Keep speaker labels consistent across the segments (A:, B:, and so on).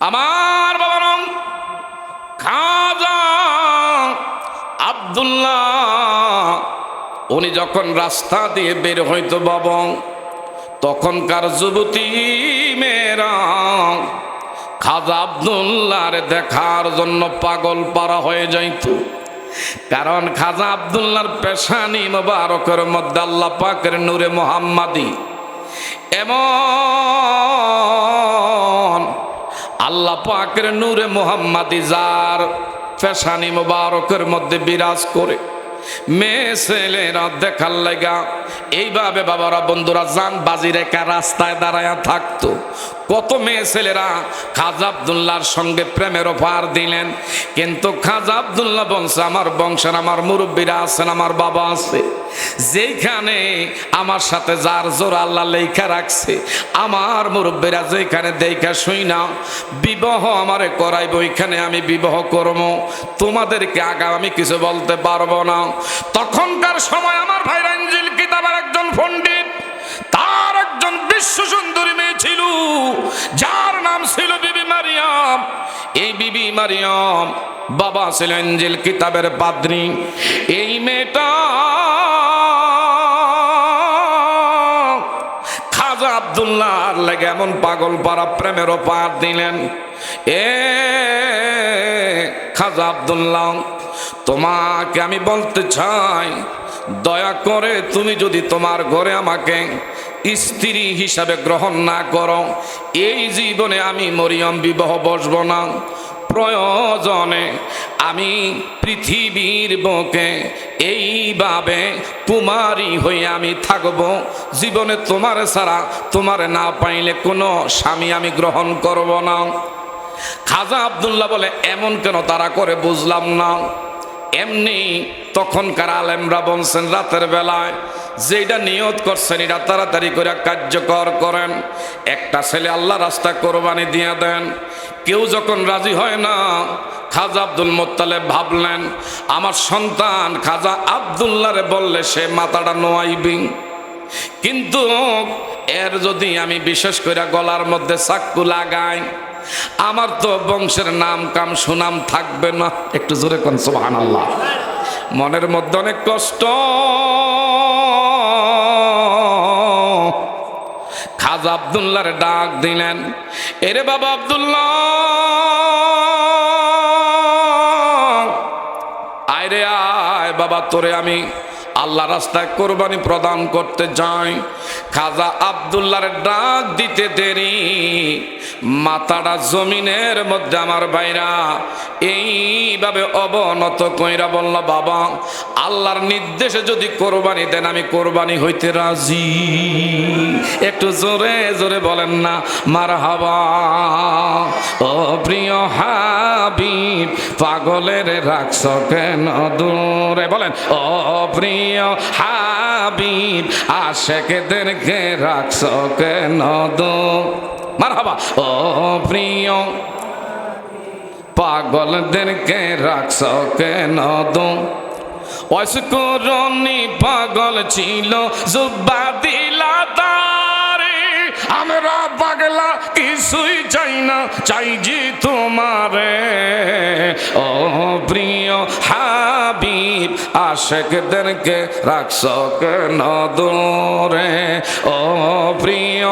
A: আমার বাবার নাম খাজা আব্দুল্লাহ। উনি যখন রাস্তা দিয়ে বের হইতো বাবা, তখনকার যুবতী মেয়েরা খাজা আব্দুল্লাহর দেখার জন্য পাগল পারা হয়ে যাইত। কারণ খাজা আব্দুল্লাহর পেশানি মোবারকের মধ্যে আল্লাহ পাকের নূরে মোহাম্মাদি। এমন আল্লাহ পাকের নূরে মোহাম্মাদি যার ফ্যাশানি মোবারকের মধ্যে বিরাজ করে। মেয়ে ছেলেরা দেখার লেগা এইভাবে বাবারা, বন্ধুরা যান বাজি রেখা রাস্তায় দাঁড়ায়া থাকতো। কত মেয়ে ছেলেরা খাজা আবদুল্লাহর সঙ্গে প্রেমের অফার দিলেন। কিন্তু খাজা আবদুল্লাহ বংশ আমার বংশের আমার মুরব্বীরা আছেন, আমার বাবা আছে। যেইখানে আমার সাথে যার জোর আল্লাহ লেখা রাখছে, আমার মুরব্বীরা যেখানে দেখা শুই না, বিবাহ আমারে করাইব, ওইখানে আমি বিবাহ করব। তোমাদেরকে আগা আমি কিছু বলতে পারব না। তখনকার সময় আমার ভাই রঞ্জিল কিতাবের একজন পণ্ডিত, তার একজন বিশ্ব সুন্দরী যার নাম ছিল বিবি মারিয়াম। এই বিবি মারিয়াম বাবা ছিলেন জিল কিতাবের পাদ্রী। এই মেয়েটা খাজা আবদুল্লাহ লেগে এমন পাগল পাড়া প্রেমের পার দিলেন। এ খাজা আবদুল্লাহ, তোমাকে আমি বলতে চাই, দয়া করে তুমি যদি তোমার ঘরে আমাকে স্ত্রী হিসাবে গ্রহণ না করো। এই জীবনে আমি মরিয়ম বিবাহ বসব না। প্রয়োজনে আমি পৃথিবীর বুকে এইভাবে তোমারই হয়ে আমি থাকব। জীবনে তোমার ছাড়া তোমার না পাইলে কোনো স্বামী আমি গ্রহণ করব না। খাজা আবদুল্লাহ বলে, এমন কেন তারা করে বুঝলাম না। এমনি তখনকার আলেমরা বলছেন, রাতের বেলায় যেটা নিয়ত করছেন এটা তাড়াতাড়ি করে কার্যকর করেন। একটা ছেলে আল্লাহ রাস্তা কোরবানি দিয়ে দেন। কেউ যখন রাজি হয় না, খাজা আব্দুল মোত্তালেব ভাবলেন, আমার সন্তান খাজা আবদুল্লারে বললে সে মাথাটা নোয়াইবি। কিন্তু এর যদি আমি বিশেষ করে গলার মধ্যে চাক্কু লাগাই, আমার তো বংশের নাম কাম সুনাম থাকবে না। একটু জোরে কোন সোহান আল্লাহ মনের মধ্যে অনেক কষ্ট। খাজা আবদুল্লার ডাক দিলেন এরে বাবা আবদুল্লাহ আয় রে আয় বাবা তোরে আমি আল্লাহ রাস্তায় কোরবানি প্রদান করতে যাই খাজা আবদুল্লার ডাক দিতে দেরি। মাথাটা জমিনের মধ্যে আমার ভাইরা। এইভাবে অবনত কইরা বলল, বাবা, আল্লাহর নির্দেশে যদি কোরবানি দেন, আমি কোরবানি হইতে রাজি। একটু জোরে জোরে বলেন না মার হাবা ও প্রিয় হাবিব, পাগলের রাখছ কেন দূরে? বলেন, ও প্রিয় হাবিব, আশেকেদেরকে রাখছ কেন হাবা ও প্রিয়, পাগলদেরকে রাখছ কেন অস্করণী পাগল ছিল, জুব্বা দিলা আমরা পাগলা কিছুই চাই না, চাই যে তোমারে। ও প্রিয় হাবিব, আশেকদেরকে রাখছ কেন দূরে? ও প্রিয়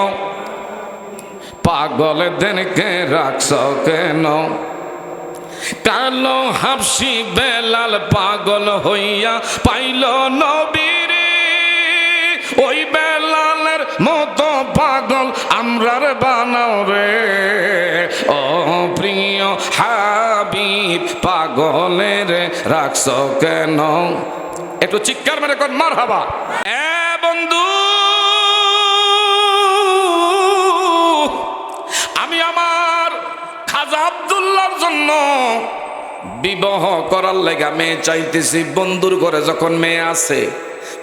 A: পাগলদেরকে রাখছ কেন? কালো হাফসি বেলাল পাগল হইয়া পাইল নবীর। ওই আমরার বানাও রে। ও প্রিয় হাবিব, পাগলের রাখছ কেন? একটু চিৎকার মেরে কর মার হাবা এ বন্ধু, আমি আমার খাজা আবদুল্লার জন্য বিবাহ করার লেগা মেয়ে চাইতেছি। বন্ধুর ঘরে যখন মেয়ে আছে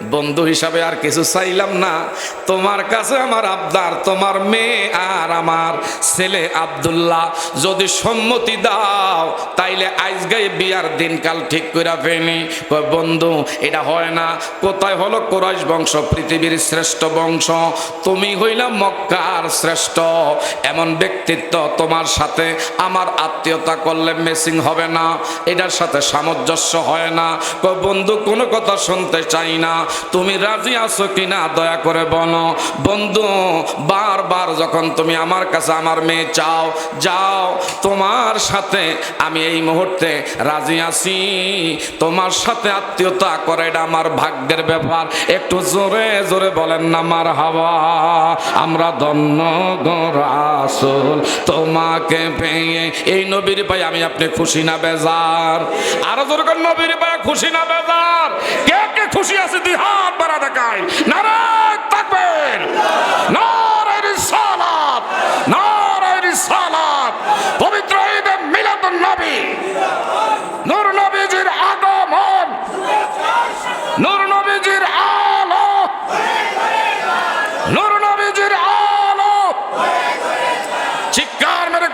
A: বন্ধু হিসাবে আর কিছু চাইলাম না। তোমার কাছে আমার আবদার, তোমার মেয়ে আর আমার ছেলে আব্দুল্লাহ। যদি সম্মতি দাও, তাইলে আজগাই বিয়ার দিনকাল ঠিক করে ফেনি বন্ধু, এটা হয় না। কোথায় হলো? কোরাইশ বংশ, পৃথিবীর শ্রেষ্ঠ বংশ। তুমি হইলা মক্কার শ্রেষ্ঠ। এমন ব্যক্তিত্ব তোমার সাথে আমার আত্মীয়তা করলে মেসিং হবে না। এটার সাথে সামঞ্জস্য হয় না। বন্ধু, কোনো কথা শুনতে চাই না। তুমি রাজি আছো কিনা দয়া করে বলো। বন্ধু, বারবার যখন তুমি আমার কাছে আমার মেয়ে চাও, যাও, তোমার সাথে আমি এই মুহূর্তে রাজি আছি। তোমার সাথে আত্মীয়তা করে এটা আমার ভাগ্যের ব্যাপার। একটু জোরে জোরে বলেন না আমার হাওয়া। আমরা ধন্য গোরাসুল তোমাকে পেয়ে এই নবীর ভাই আমি আপনি খুশি না, বেজার। আরও জোরে নবীর ভাই খুশি না, বেজার। কে কে খুশি আছে হাত বাড়া দেখায় নারায় থাকবেন। নারায় রিসালাত নারায় রিসালাত পবিত্র ঈদে মিলাদুন নবী। নূর নবীজির আগমন। নূর নবীজির আলো। নূর নবীজির আলো। চিৎকার মেরে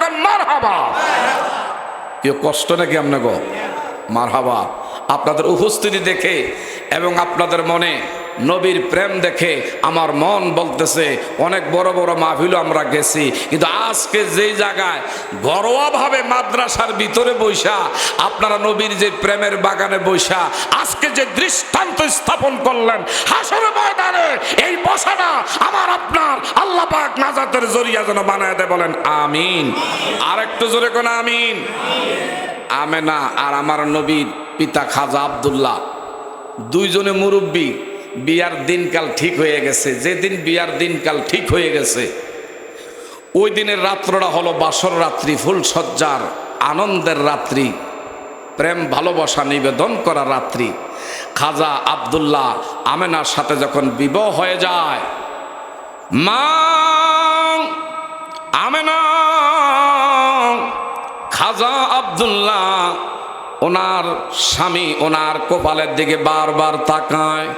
A: কেউ কষ্ট নাকি আপনাকে? মারহাবা। আপনাদের উপস্থিতি দেখে এবং আপনাদের মনে নবীর প্রেম দেখে আমার মন বলতেছে, অনেক বড় বড় মাহফিলও আমরা গেছি। কিন্তু আজকে যেই জায়গায় ঘরোয়াভাবে মাদ্রাসার ভিতরে বৈশা আপনারা নবীর যে প্রেমের বাগানে বৈশা আজকে যে দৃষ্টান্ত স্থাপন করলেন, হাসর ময়দানে এই বসাটা আমার, আপনার আল্লাহ পাক নাজাতের জরিয়া যেন বানায় দেয় বলেন, আমিন। আর একটু জোরে কোন আমিন? আমেনা, আর আমার নবীর পিতা খাজা আব্দুল্লাহ। দুইজনে মুরব্বী, বিয়ার দিনকাল ঠিক হয়ে গেছে। যেদিন বিয়ার দিনকাল ঠিক হয়ে গেছে, ওই দিনের রাত্রটা হলো বাসর রাত্রি ফুলসজ্জার আনন্দের রাত্রি, প্রেম ভালোবাসা নিবেদন করা রাত্রি। খাজা আব্দুল্লাহ আমেনার সাথে যখন বিবাহ হয়ে যায়, মা, আমেনা, খাজা আব্দুল্লাহ ওনার স্বামী ওনার কপালের দিকে বারবার তাকায়।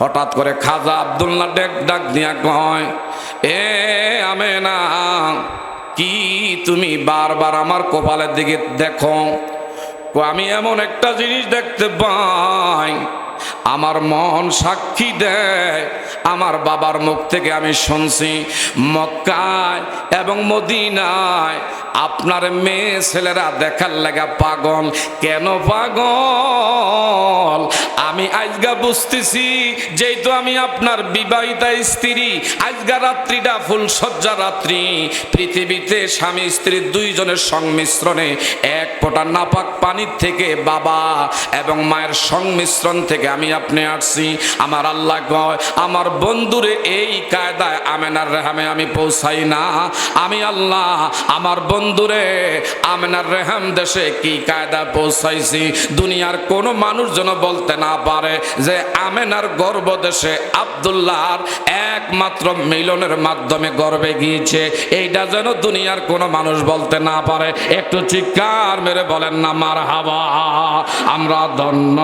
A: হঠাৎ করে খাজা আবদুল্লাহ ডেক ডাক দিয়া কয়, এ আমেনা, কি তুমি বারবার আমার কপালের দিকে দেখো? আমি এমন একটা জিনিস দেখতে পাই আমার মন সাক্ষী দেয়। আমার বাবার মুখ থেকে আমি শুনছি, মক্কায় এবং মদিনায় আপনার মেয়ে ছেলেরা দেখার লাগা পাগল। কেন পাগল? আমি আজগা বুঝতেছি, যেহেতু আমি আপনার বিবাহিতা স্ত্রী, আজগা রাত্রিটা ফুলসজ্জা রাত্রি। পৃথিবীতে স্বামী স্ত্রী দুইজনের সংমিশ্রণে এক ফোঁটা নাপাক পানির থেকে বাবা এবং মায়ের সংমিশ্রণ থেকে আমি আপনি আসছি। আমার আল্লাহ কয়, আমার বন্ধুরে এই কায়দায় আমেনার রেহামে আমি পৌঁছাই না। আমি আল্লাহ, আমার বন্ধুরে আমেনার রেহাম দেশে কি কায়দা পৌঁছাইছি? দুনিয়ার কোনো মানুষ যেন বলতে না পারে যে আমেনার গর্ব দেশে আবদুল্লাহর একমাত্র মিলনের মাধ্যমে গর্বে গিয়েছে। এইটা যেন দুনিয়ার কোনো মানুষ বলতে না পারে। একটু চিৎকার মেরে বলেন না মার হাওয়া আমরা ধন্য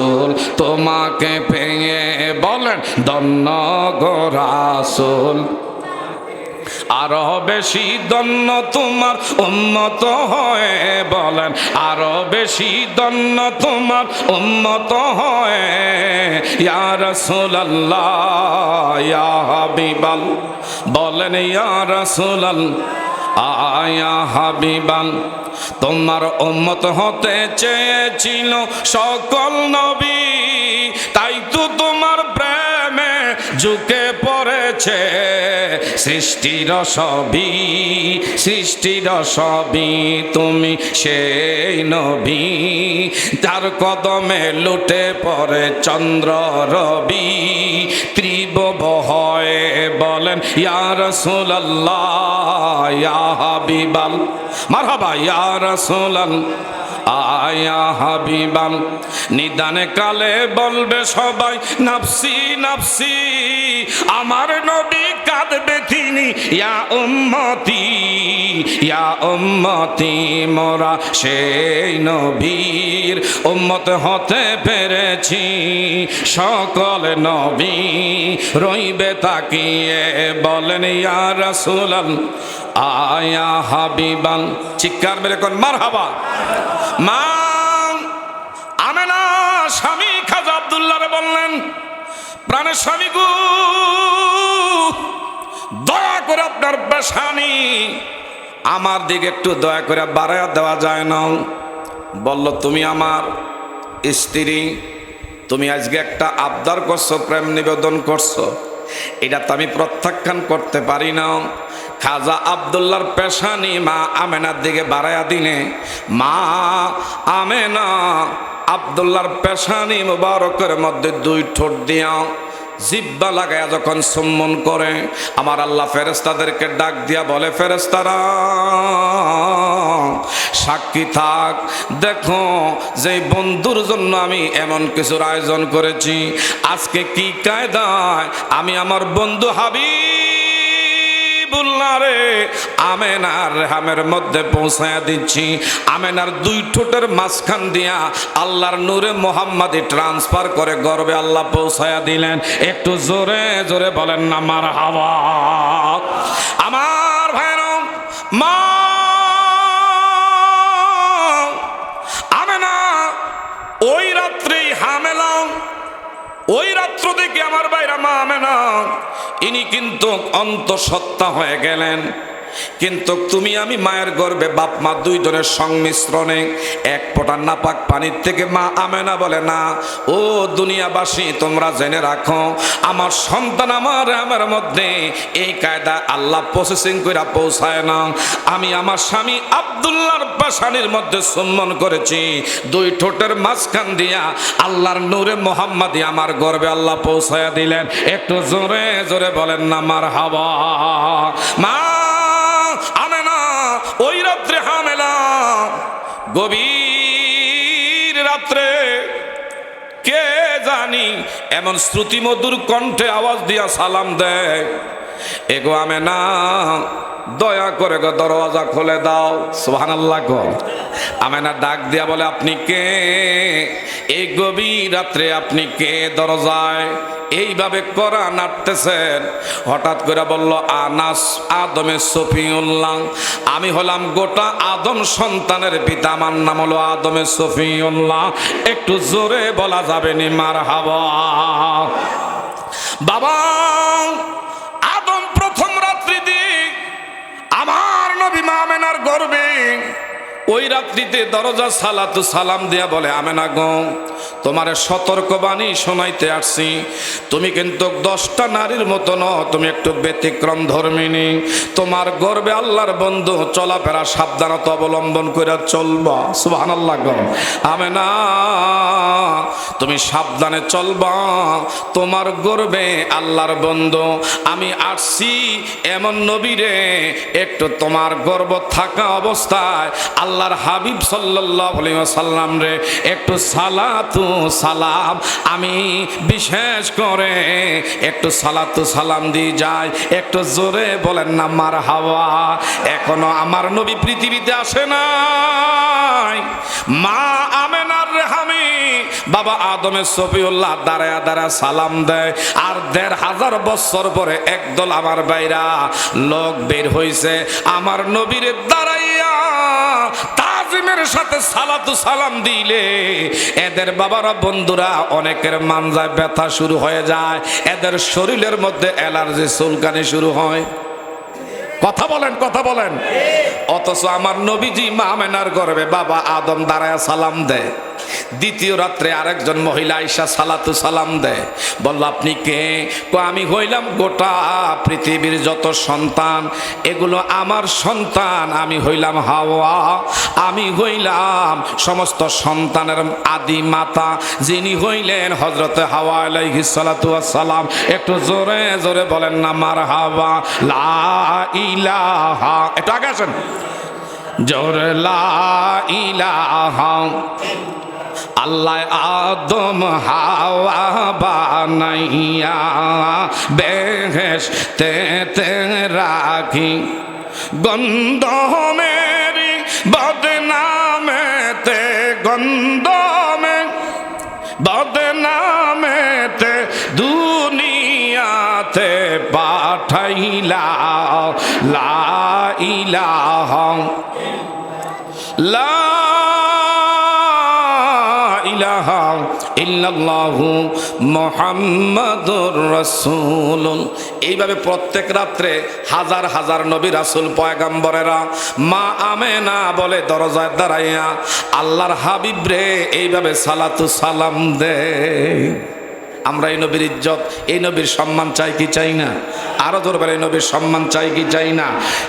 A: গোরাসুল তোমাকে পেয়ে বলেন, ধন্য গোরাসুল আরও বেশি দন্য তোমার উন্নত হয়ে বলেন, আরও বেশি দন্য তোমার উন্নত হয়ে। ইয়া রাসূলুল্লাহ, ইয়া হাবিবাল, বলেন, ইয়া রাসূলুল্লাহ, আয়া হাবিবাল। তোমার উম্মত হতে চেয়েছিল সকল নবী তাই তো সৃষ্টির সবই সৃষ্টির সবই তুমি সেই নবী। তার কদমে লুটে পড়ে চন্দ্র রবি। ত্রিভুব হয় বলেন ইয়ার সুল্লাহ ইয়া হাবিবাল মারহাবা, ইয়া রাসূলাল আয়া হাবিবাল নিদানে কালে বলবে সবাই, নাফসি নাফসি, আমার নবী কাঁদবে তিনি, ইয়া উম্মতি ইয়া উম্মতি, মোরা সেই নবীর উম্মত হতে পেরেছি, সকল নবী রইবে তাকিয়ে বলেন, ইয়া রাসূলাল আয়া হাবিবান। চিৎকার মেরে কোন মার হাবা মা আমেনা স্বামী খাজা আব্দুল্লাহরে বললেন, প্রাণের স্বামী গু, দয়া করে আপনার বেশানি আমার দিকে একটু দয়া করে বাড়াইয়া দেওয়া যায় না। বলল, তুমি আমার স্ত্রী, তুমি আজকে একটা আবদার করছ, প্রেম নিবেদন করছ। এটা তো আমি প্রত্যাখ্যান করতে পারি না। খাজা আবদুল্লার পেশানি মা আমেনার দিকে বাড়াইয়া দিনে, মা আমেনা আবদুল্লার পেশানি মুবারকের মধ্যে দুই ঠোঁট দিয়া জিব্বা লাগায়া যখন সম্মন করে, আমার আল্লাহ ফেরেস্তাদেরকে ডাক দিয়া বলে ফেরেস্তারা সাক্ষী থাক। দেখো যে বন্ধুর জন্য আমি এমন কিছুর আয়োজন করেছি, আজকে কি কায়দায় আমি আমার বন্ধু হাবি রে, আমেনার রেহামের মধ্যে পৌঁছায়া দিচ্ছি। আমেনার দুই ঠোঁটের মাঝখান দিয়া আল্লাহর নূরে মোহাম্মদী ট্রান্সফার করে গর্বে আল্লাহ পৌঁছায়া দিলেন। একটু জোরে জোরে বলেন না আমার হাওয়া আমার ভাইয়ের, মা, আমেনা, ওই রাত্রেই হামেলা ওই রাত্র থেকে আমার বাইরা মা আমেনা ইনি কিন্তু অন্তঃসত্ত্বা হয়ে গেলেন। কিন্তু তুমি আমি মায়ের গর্বে বাপ মা দুইজনের সংমিশ্রণে এক ফোঁটা নাপাক পানির থেকে মা আমেনা বলে, না, ও দুনিয়াবাসী, তোমরা জেনে রাখো, আমার সন্তান আমার আমার মধ্যে এই কায়দা আল্লাহ প্রসেসিং করে পৌঁছায় না। আমি আমার স্বামী আবদুল্লাহর পাশানির মধ্যে সম্মান করেছি। দুই ঠোঁটের মাঝখান দিয়া আল্লাহর নূরে মোহাম্মদী আমার গর্বে আল্লাহ পৌঁছায়া দিলেন। একটু জোরে জোরে বলেন না আমার হাওয়া মা গভীর রাত্রে কে জানি এমন শ্রুতিমধুর কণ্ঠে আওয়াজ দিয়া সালাম দেয়। এগো আমে না দয়া করে গো দরওয়াজা খুলে দাও। সুহান গো। আমেনা ডাক দিয়া বলে, আপনি কে? এই গভীর রাত্রে আপনি কে দরজায়? এইভাবে করা নাড়তেছেন হঠাৎ করে বলল, আনাস আদমে সফিউল্লাহ, আমি হলাম গোটা আদম সন্তানের পিতা, আমার নাম হলো আদমে সফিউল্লাহ। একটু জোরে বলা যাবে নি মার হাওয়া বাবা, আদম প্রথম রাত্রি দিক, আমার নবী মা আমেনার গর্বে ওই রাত্রিতে দরজা সালাতু সালাম দেয়া বলে, আমেনা গো, তোমারে সতর্কবাণী শোনাইতে আসছি। তুমি কিন্তু দশটা নারীর মতো ন তুমি একটু ব্যতিক্রম ধর্মিনী তোমার গর্বে আল্লাহর বন্ধু, চলাফেরা সাবধানতা অবলম্বন করে চলবা। সুবহান আল্লাহ আমেনা, তুমি সাবধানে চলবা। তোমার গর্বে আল্লাহর বন্ধু, আমি আসছি এমন নবীরে, একটু তোমার গর্ব থাকা অবস্থায় আল্লাহর হাবিব সাল্লাহ সাল্লাম রে, একটু সালাতু সালাম, আমি বিশেষ করে একটু সালাতু সালাম দিয়ে যাই, একটু জোরে বলেন না মার হাওয়া এখনও আমার নবী পৃথিবীতে আসে নাই। মা আমেনার রেহামি বাবা আদমের সফিউল্লাহ দাঁড়ায় দাঁড়ায় সালাম দেয়, আর দেড় হাজার বছর পরে একদল আমার বাইরা লোক বের হইছে, আমার নবীর দাঁড়াইয়া তাজিমের সাথে সালাতু সালাম দিলে এদের বাবারা বন্ধুরা অনেকের মানজায় ব্যথা শুরু হয়ে যায়। এদের শরীরের মধ্যে অ্যালার্জি, চুলকানি শুরু হয়। কথা বলেন কথা বলেন। অথচ আমার নবীজি মামেনার গর্বে, বাবা আদম দাঁড়ায় সালাম দেয়। দ্বিতীয় রাত্রে আরেকজন মহিলা আইসা সালাতু সালাম দেয়। বলল, আপনি কে? কো, আমি হইলাম গোটা পৃথিবীর যত সন্তান, এগুলো আমার সন্তান, আমি হইলাম হাওয়া, আমি হইলাম সমস্ত সন্তানের আদি মাতা, যিনি হইলেন হজরতে হাওয়া আলাইহি সালাতু সালাম একটু জোরে জোরে বলেন না মার হাওয়া লা ইলাহা। একটু আগে আসেন। জোরে, লা ইলাহা। আল্লাহ আদম হাওয়া বানাইয়া বেহেস তে রাখি গন্ধ মেরি ইল্লাল্লাহু এইভাবে প্রত্যেক রাত্রে হাজার হাজার নবী রাসূল, পয়গাম্বরেরা মা আমেনা বলে দরজায় দাঁড়াইয়া আল্লাহর হাবিব রে, এইভাবে সালাতু সালাম দে। আমরা এই নবীর ইজ্জত, এই নবীর সম্মান চাই কি চাই না? আরও ধরবার এই নবীর সম্মান চাই কি চাই না?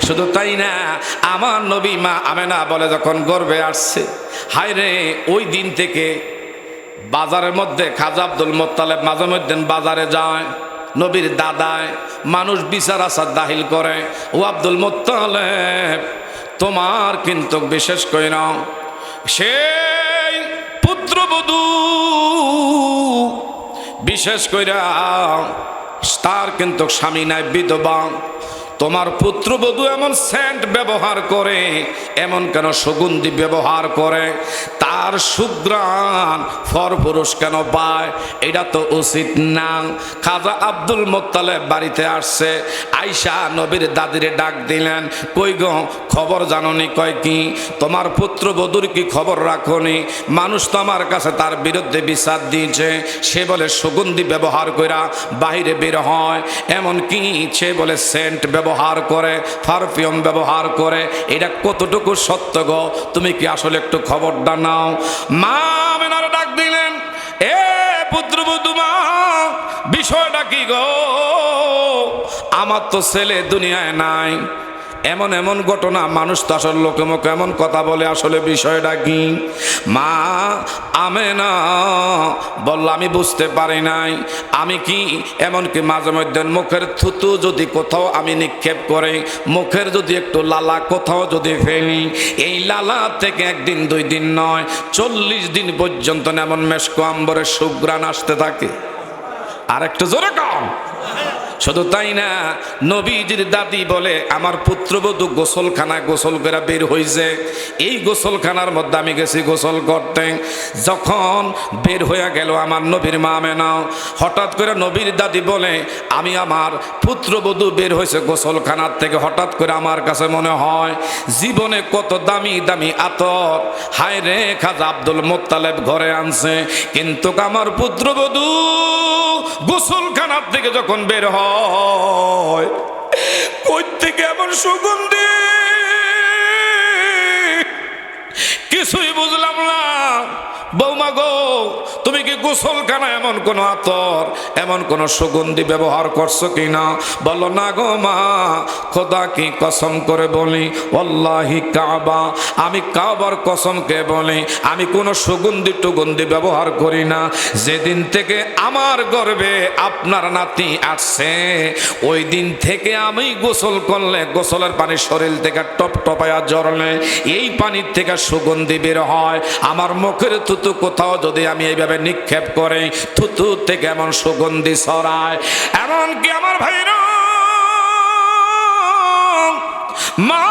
A: শুধু তাই না, আমার নবী মা আমেনা বলে যখন গর্বে আসছে হায় রে ওই দিন থেকে বাজারের মধ্যে খাজা আব্দুল মোত্তালেব মধ্যে বাজারে যায়, নবীর দাদায় মানুষ বিচার আসার দাখিল করে, ও আব্দুল মোত্তালেব, তোমার কিন্তু বিশেষ করে নাও সেই পুত্রবধূ বিশেষ কইরা তার কিন্তু স্বামী নাই, বিধবা। তোমার পুত্রবধূ এমন সেন্ট ব্যবহার করে, এমন কেন সুগন্ধি ব্যবহার করে? তার সুগ্রাণ ফর পুরুষ কেন পায়? এটা তো উচিত না। খাজা আব্দুল মোত্তালেব বাড়িতে আসছে আইসা নবীর দাদিরে ডাক দিলেন, কই গো, খবর জাননি কয় কি? তোমার পুত্রবধূর কি খবর রাখনি? মানুষ তো আমার কাছে তার বিরুদ্ধে বিচার দিয়েছে। সে বলে, সুগন্ধি ব্যবহার কইরা বাইরে বের হয়। এমন কি সে বলে সেন্ট ব্যবহার করে, পারফিউম ব্যবহার করে, এটা কতটুকু সত্য গো? তুমি কি আসলে একটু খবর নাও? মা ডাক দিলেন, এ পুত্র বিষয়টা কি গো? আমার তো ছেলে দুনিয়ায় নাই এমন এমন ঘটনা, মানুষ তো আসলে লোকে মুখে এমন কথা বলে, আসলে বিষয়টা কি? মা আমে না বলল, আমি বুঝতে পারি নাই। আমি কি এমনকি মাঝে মধ্যে মুখের থুতু যদি কোথাও আমি নিক্ষেপ করে, মুখের যদি একটু লালা কোথাও যদি ফেলি, এই লালা থেকে একদিন, দুই দিন নয়, চল্লিশ দিন পর্যন্ত এমন মেশকো আম্বরের সুগ্রাণ আসতে থাকে। আর একটু জোরে কম শুধু তাই না, নবীজির দাদি বলে আমার পুত্রবধূ গোসলখানা গোসল করে বের হয়েছে এই গোসলখানার মধ্যে আমি গেছি গোসল করতে। যখন বের হয়ে গেল আমার নবীর মা মেনাও হঠাৎ করে নবীর দাদি বলে, আমি আমার পুত্রবধূ বের হয়েছে গোসলখানার থেকে। হঠাৎ করে আমার কাছে মনে হয়, জীবনে কত দামি দামি আতর। হায় রে খাজা আব্দুল মোত্তালেব ঘরে আনছে। কিন্তু আমার পুত্রবধূ গোসলখানার থেকে যখন বের হয় থেকে এমন সুগন্ধি? কিছুই বুঝলাম না। বৌমা গো, তুমি কি গোসল গোসলখানা এমন কোন আতর, এমন কোন সুগন্ধি ব্যবহার করছ কি না বলো, না গো মা, খোদা কি কসম করে বলি? অল্লাহি কাবা, আমি কাবার কসমকে বলি? আমি কোনো সুগন্ধি টুগন্ধি ব্যবহার করি না। যেদিন থেকে আমার গর্বে আপনার নাতি আসছে, ওই দিন থেকে আমি গোসল করলে, গোসলের পানি শরীর থেকে টপ টপায়া জড়লে এই পানির থেকে সুগন্ধি বের হয়। আমার মুখের থুতু কোথাও যদি আমি এইভাবে নিক্ষেপ করে, থুতু থেকে এমন সুগন্ধি ছড়ায়, এমনকি আমার ভাইরা, মা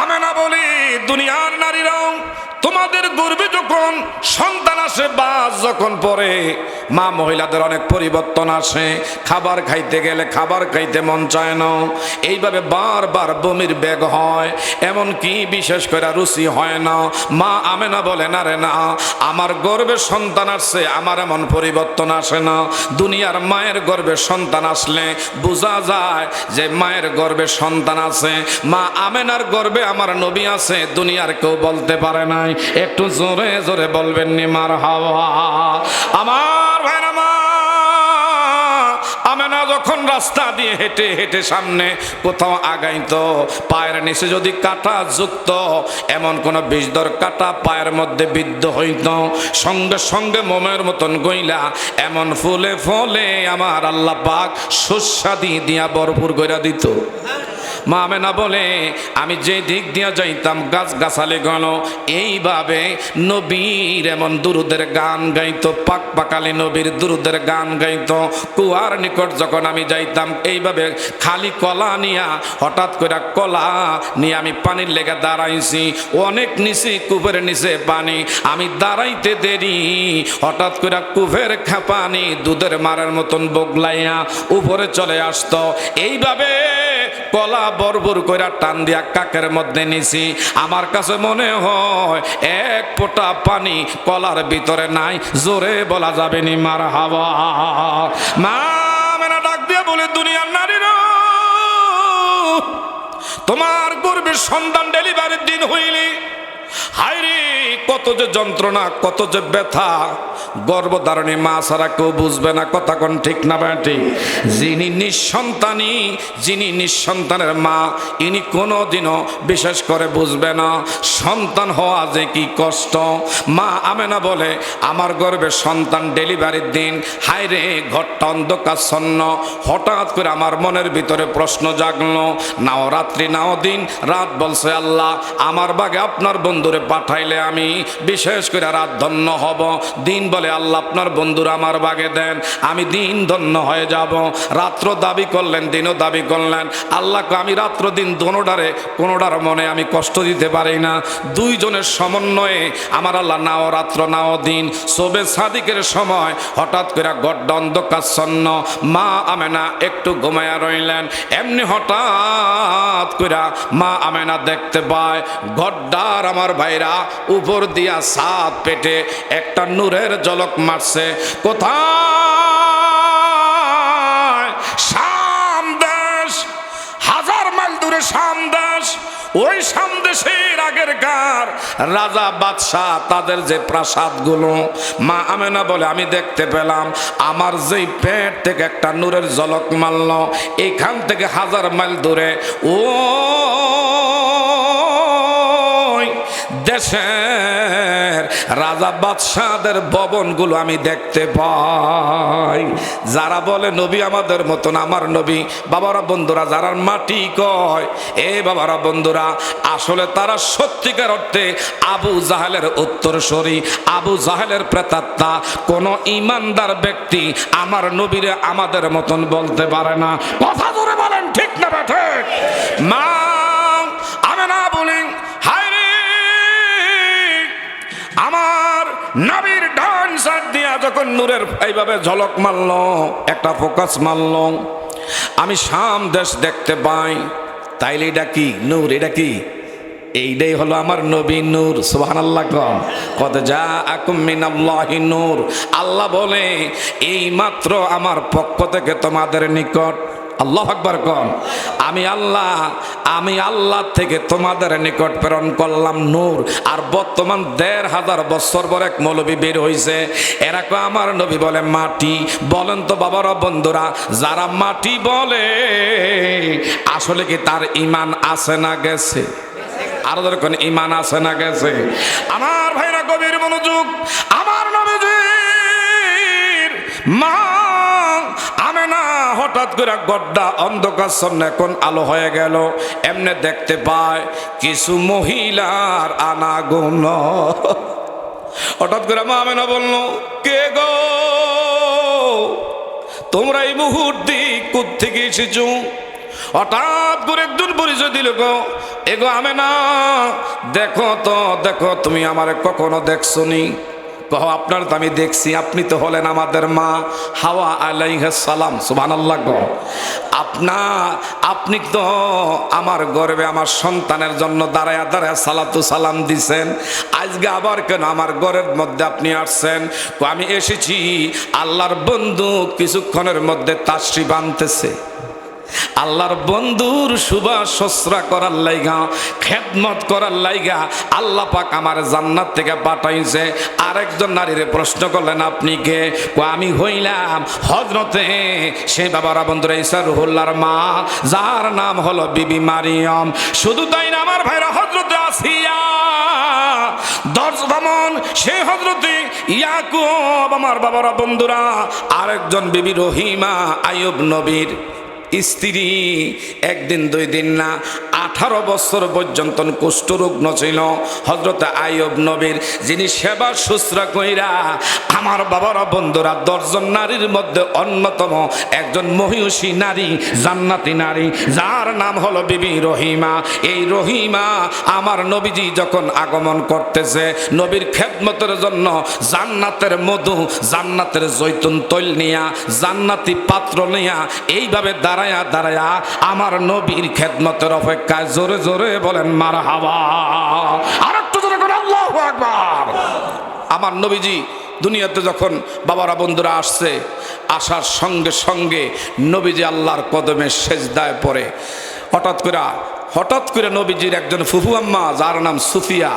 A: আমি না বলি, দুনিয়ার নারীরাও তোমাদের গর্বে যখন সন্তান আসে, বাস যখন পরে মা মহিলাদের অনেক পরিবর্তন আসে। খাবার খাইতে গেলে খাবার খাইতে মন চায় না। এইভাবে বারবার বমির বেগ হয় এমন কি বিশেষ করে রুচি হয় না। মা আমেনা বলে, না রে, না, আমার গর্বে সন্তান আসছে, আমার এমন পরিবর্তন আসে না। দুনিয়ার মায়ের গর্বে সন্তান আসলে বোঝা যায় যে মায়ের গর্বে সন্তান আছে। মা আমেনার গর্বে আমার নবী আছে, দুনিয়ার কেউ বলতে পারে নাই। একটু জোরে জোরে বলবেন নি মার হাওয়া আমার যখন রাস্তা দিয়ে হেঁটে হেঁটে সামনে কোথাও আগাইত, পায়ের নিচে যদি কাটা যুক্ত, এমন কোন বিষদর কাটা পায়ের মধ্যে বিদ্ধ হইত, সঙ্গে সঙ্গে মোমের মতন গইলা, এমন ফুলে ফলে আমার আল্লাহ পাক সুস্বাদি দিয়া ভরপুর গইরা দিত। মা আমেনা বলে, আমি যে দিক দিয়ে যাইতাম গাছ গাছালি গণ, এইভাবে নবীর এমন দুরুদের গান গাইতো, পাক পাকালি নবীর দুরুদের গান গাইতো। কুয়ার নিকট যখন আমি যাইতাম, এইভাবে খালি কলা নিয়া, হঠাৎ করে কলা নিয়ে আমি পানির লেগে দাঁড়াইছি। অনেক নিচে, কুপের নিচে পানি। আমি দাঁড়াইতে দেরি, হঠাৎ করে কুফের পানি দুধের মারের মতন বগলাইয়া উপরে চলে আসতো। এইভাবে কলা বরবর কইরা টান দিয়া কাকের মধ্যে নিছি। আমার কাছে মনে হয় এক ফোঁটা পানি কলার ভিতরে নাই। জোরে বলা যাবে নি, মার হাওয়া। মা মেনা ডাক দিয়ে বলে, দুনিয়ার নারীরা, তোমার গর্বের সন্তান ডেলিভারির দিন হইলি। হাইরে কত যে যন্ত্রণা, কত যে ব্যথা। গর্ভধারণী মা ছাড়া কেউ বুঝবে না, কথা কোন ঠিক না ব্যাটি যিনি নিঃসন্তানী, যিনি নিঃসন্তানের মা, ইনি কোনোদিনও বিশেষ করে বুঝবে না, সন্তান হওয়া যে কি কষ্ট। মা আমেনা বলে, আমার গর্বে সন্তান ডেলিভারির দিন হাইরে ঘরটা অন্ধকারছন্ন হঠাৎ করে আমার মনের ভিতরে প্রশ্ন জাগলো, নাও রাত্রি, নাও দিন, রাত বলছে আল্লাহ, আমার বাগে আপনার বন্ধুরে পাঠাইলে আমি বিশেষ করে রাত ধন্য হব। দিন বলে আল্লাহ আপনার বন্ধুরা আমার বাগে দেন, আমি দিন ধন্য হয়ে যাব। রাত্র দাবি করলেন, দিনও দাবি করলেন। আল্লাহকে আমি রাত্র দিন দোনোটারে কোনোটার মনে আমি কষ্ট দিতে পারি না। দুইজনের সমন্বয়ে আমার আল্লাহ নাও রাত্র, নাও দিন। সোবে সাদিকের সময় হঠাৎ করে গড্ড অন্ধকাচ্ছন্ন মা আমেনা একটু ঘুমায়া রইলেন। এমনি হঠাৎ করে মা আমেনা দেখতে পায়, গড্ডার আমার ভাইরা, উপর দিয়া সাত পেটে একটা নূরের জলক মারছে। কোথায়? শাম হাজার মাইল দূরে শাম ওই সামদেশের আগের কার রাজা বাদশাহ, তাদের যে প্রাসাদগুলো, মা আমেনা বলে, আমি দেখতে পেলাম, আমার যেই পেট থেকে একটা নূরের ঝলক মারল, এখান থেকে হাজার মাইল দূরে, ও দেশের রাজা বাদশাহদের ভবনগুলো আমি দেখতে পাই। যারা বলে, নবী আমাদের মতন, আমার নবী। বাবারা, বন্ধুরা, যারা মাটি কয়, এ বাবারা, বন্ধুরা, আসলে তারা সত্যিকার অর্থে আবু জাহেলের উত্তরসরি। আবু জাহেলের প্রেতাত্মা, কোন ইমানদার ব্যক্তি আমার নবীরে আমাদের মতন বলতে পারে না। কথা ধরে বলেন, ঠিক না ঠিক? মা নবীর ডান সাইড দিয়া যখন নূরের এইভাবে ঝলক মারল, একটা ফোকাস মারল, আমি শাম দেশ দেখতে পাই। তাইলে এটা কি? নূর, এটা কি? এইটাই হলো আমার নবী নূর সুবহান আল্লাহ কম কত যা আকুম মিনাল্লাহি নূর। আল্লাহ বলে, এই মাত্র আমার পক্ষ থেকে তোমাদের নিকট আল্লাহ আকবার কন। আমি আল্লাহ আমি আল্লাহ থেকে তোমাদের নিকট প্রেরণ করলাম নূর। আর বর্তমান দেড় হাজার বছর পর এক মৌলবী বের হয়েছে এরা আমার নবী বলে মাটি। বলেন তো বাবারা, বন্ধুরা, যারা মাটি বলে, আসলে কি তার ইমান আছে না গেছে? আরও কোন ইমান আছে না গেছে? আমার ভাইরা গভীর মনোযোগ, আমার নবীজির মা না। হঠাৎ করে গড্ডা অন্ধকার সামনে এখন আলো হয়ে গেল। এমনে দেখতে পায় কিছু মহিলার আনাগুন। হঠাৎ করে মা আমেনা বলল, কে গো? তোমরা এই মুহূর্তে কোথেকে এসেছ? হঠাৎ করে একজন পরিচয় দিল, গো, এগো আমে না দেখো তো, দেখো, তুমি আমারে কখনো দেখছ নি কহ, আপনার তো আমি দেখছি, আপনি তো হলেন আমাদের মা হাওয়া আলাইহা সালাম সুবান আল্লাহ গো। আপনা, আপনি তো আমার গর্বে আমার সন্তানের জন্য দাঁড়ায়া দাঁড়ায় সালাতু সালাম দিছেন। আজকে আবার কেন আমার ঘরের মধ্যে আপনি আসছেন? আমি এসেছি, আল্লাহর বন্ধু কিছুক্ষণের মধ্যে তাশ্রী বানতেছে আল্লাহর বন্ধুর সুবাস সসরা করার লাইগা, খেদমত করার লাইগা, আল্লাহ পাক আমার জান্নাত থেকে পাঠাইছে। আরেকজন নারীরে প্রশ্ন করলেন, আপনি কে? কো, আমি হইলাম হজরতে সে বাবারা বন্ধুরা ইসা রুহুল্লার মা, যার নাম হলো বিবি মারিয়ম। শুধু তাই না, আমার ভাইরা হজরতে আসিয়া ভ্রমণ সে হজরতে ইয়াকুব, আমার বাবারা বন্ধুরা আরেকজন বিবি রহিমা আয়ুব নবীর স্ত্রী একদিন, দুই দিন না, আঠারো বছর পর্যন্ত কুষ্ঠরুগ্ন ছিল হজরত আয়ব নবীর যিনি সেবা শুশ্রা কইরা, আমার বাবারা, বন্ধুরা, দশজন নারীর মধ্যে অন্যতম একজন মহিষী নারী, জান্নাতি নারী, যার নাম হলো বিবি রহিমা। এই রহিমা আমার নবীজি যখন আগমন করতেছে, নবীর খেদমতের জন্য জান্নাতের মধু, জান্নাতের জৈতুন তৈল নিয়া, জান্নাতি পাত্র নিয়া, এইভাবে দাঁড়ায়া দাঁড়ায়া আমার নবীর খেদমতের অপেক্ষায় জোরে জোরে বলেন মার হাওয়া আর একটু জোরে আল্লাহ আকবার। আমার নবীজি দুনিয়াতে যখন বাবারা বন্ধুরা আসছে, আসার সঙ্গে সঙ্গে নবীজি আল্লাহর কদমে সেজদায় পড়ে। হঠাৎ করে হঠাৎ করে নবীজির একজন ফুফু আম্মা, যার নাম সুফিয়া,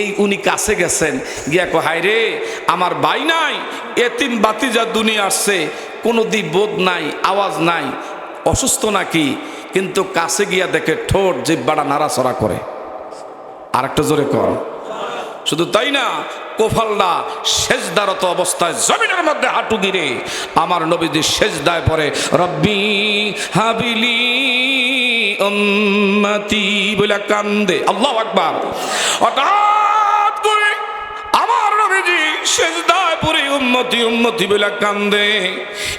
A: এই উনি কাছে গেছেন। গিয়া কো হায় রে আমার ভাই নাই, এতিম বাতিজা দুনিয়া আসছে কোনো দি বোধ নাই, আওয়াজ নাই, অসুস্থ নাকি? কিন্তু কাছে গিয়া দেখে ঠোঁট জিব্বাটা নাড়াচড়া করে। আর একটা জোরে কর শুধু তাই না, কোফালদা সেজদারত অবস্থায় জমিনের মধ্যে হাঁটু গিরে আমার নবীজি সেজদায় পরে রব্বি হাবিলি উম্মতি বলে কান্দে। আল্লাহ আকবার। হঠাৎ নবীজি সেজদায় পরে উম্মতি উম্মতি বেলা কান্দে।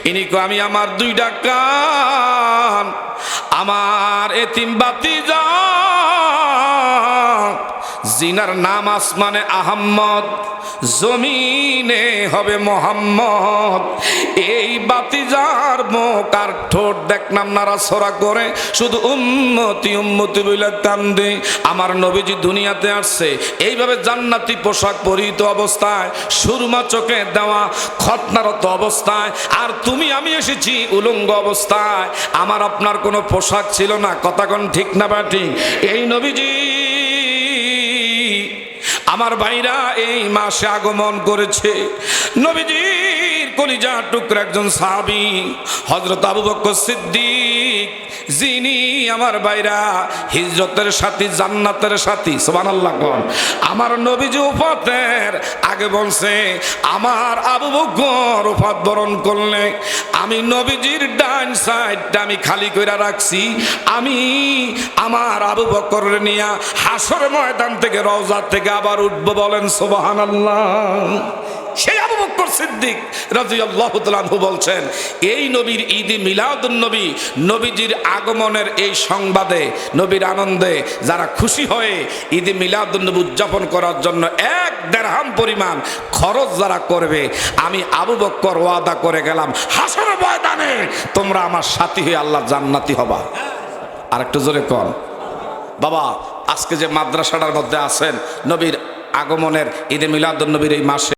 A: ইনি আমি আমার দুইটা কান, আমার এতিম বাতি যা জিনার নাম আসমানে আহম্মদ, জমিনে হবে মোহাম্মদ। এই বাতিজার মুখ আর ঠোঁট দেখলাম নারা সরা করে শুধু উম্মতি উম্মতি বলে কান্দে। আমার নবীজি দুনিয়াতে আসছে। এইভাবে জান্নাতি পোশাক পরিহিত অবস্থায়, সুরমা চোখে দেওয়া খতনারত অবস্থায়, আর তুমি, আমি এসেছি উলঙ্গ অবস্থায়। আমার আপনার কোনো পোশাক ছিল না কথাক্ষণ ঠিক না বা ঠিক? এই নবীজি আমার ভাইরা এই মাসে আগমন করেছে। নবীজির কলিজা টুকরা একজন সাহাবি হজরত আবু বকর সিদ্দিক, যিনি আমার বাইরা হিজরতের সাথী, জান্নাতের সাথী, সুবহানাল্লাহ কোন আমার নবীজি উফাতের আগে বলছে, আমার আবু বকর উফাত বরণ করলে আমি নবীজির ডান সাইডটা আমি খালি কইরা রাখছি। আমি আমার আবু বকর নিয়া হাসর ময়দান থেকে রওজা থেকে আবার উঠবো বলেন, সুবহানাল্লাহ। সেই আবু বকর সিদ্দিক রাদিয়াল্লাহু তাআলা বলছেন, এই নবীর ঈদ মিলাদুন নবী, নবীজির আগমনের এই সংবাদে, নবীর আনন্দে যারা খুশি হয়ে ঈদ মিলাদুন নবী উদযাপন করার জন্য এক দেড়হাম পরিমাণ খরচ যারা করবে, আমি আবু বক্কর ওয়াদা করে গেলাম হাসর ময়দানে তোমরা আমার সাথী হয়ে আল্লাহ জান্নাতি হবা। আরেকটু জোরে কর বাবা, আজকে যে মাদ্রাসাটার মধ্যে আছেন, নবীর আগমনের ঈদে মিলাদুন নবীর এই মাসে